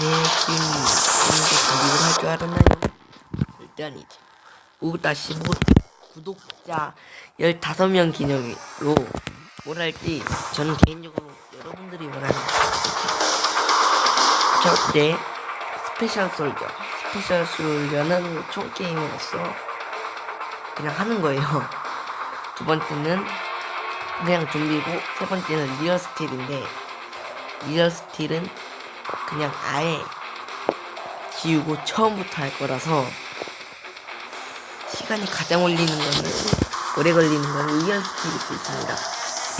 팀 준비를 할 줄 알았나요? 아니지. 5-15 구독자 15명 기념으로 뭘 할지 저는 개인적으로 여러분들이 원하는 첫째 스페셜 솔저 스페셜 솔저는 총 게임으로서 그냥 하는 거예요. 두 번째는 그냥 좀비고 세 번째는 리얼 스틸인데 리얼 스틸은 그냥 아예 지우고 처음부터 할 거라서 시간이 가장 걸리는 거는 오래 걸리는 건 리얼 스틸일 수 있습니다.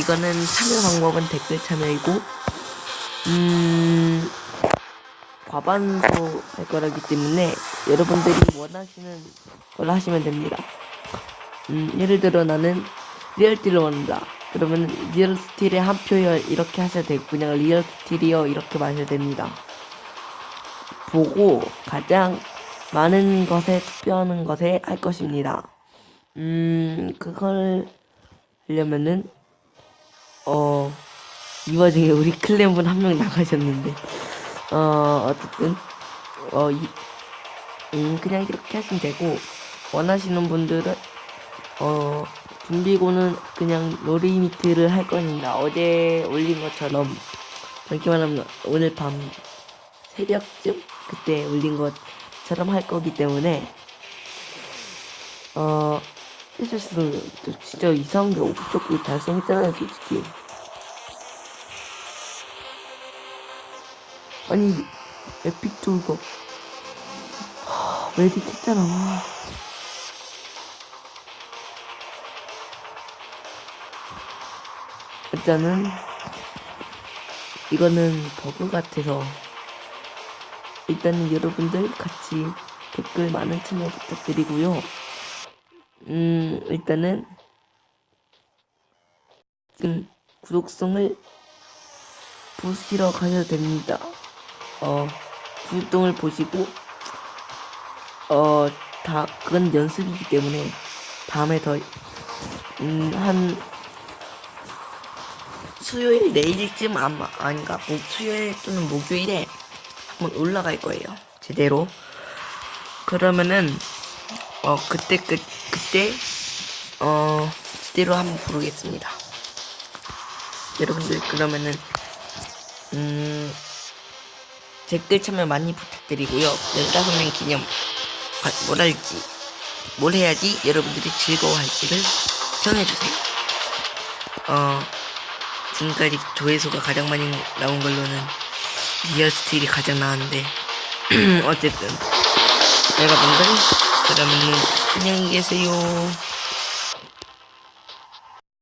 이거는 참여 방법은 댓글 참여이고 음 과반수 할 거라기 때문에 여러분들이 원하시는 걸 하시면 됩니다. 음, 예를 들어 나는 리얼 스틸을 원한다. 그러면 리얼 스틸에 한 표요 이렇게 하셔도 되고 그냥 리얼 스틸이요 이렇게 마셔도 됩니다. 보고 가장 많은 것에 투표하는 것에 할 것입니다. 음, 그걸 하려면은 어, 이 와중에 우리 클랜분 한 명 나가셨는데 어, 어쨌든 어, 이, 음, 그냥 이렇게 하시면 되고 원하시는 분들은 어 준비고는 그냥 노리미트를 할 겁니다. 어제 올린 것처럼 그렇게 말하면 오늘 밤 새벽쯤 그때 올린 것처럼 할 거기 때문에 어또 진짜 이상한 게 없었고 잘생겼잖아요 솔직히 아니 에픽 돌거 웨딩 했잖아 일단은 이거는 버그 같아서 일단은 여러분들 같이 댓글 많은 참여 부탁드리고요. 음 일단은 지금 구독성을 보시러 가셔도 됩니다. 어 구독동을 보시고 어 다 그건 연습이기 때문에 다음에 더 음 한 수요일 내일쯤 아마 아닌가? 목 수요일 또는 목요일에 한번 올라갈 거예요. 제대로. 그러면은 어 그때 그 그때 어 제대로 한번 부르겠습니다. 여러분들 그러면은 음 댓글 참여 많이 부탁드리고요. 15명 기념 아, 뭘 할지 뭘 해야지 여러분들이 즐거워할지를 정해주세요. 어 지금까지 조회수가 가장 많이 나온 걸로는 리얼 스틸이 가장 나왔는데 어쨌든 여러분들 그러면은 안녕히 계세요.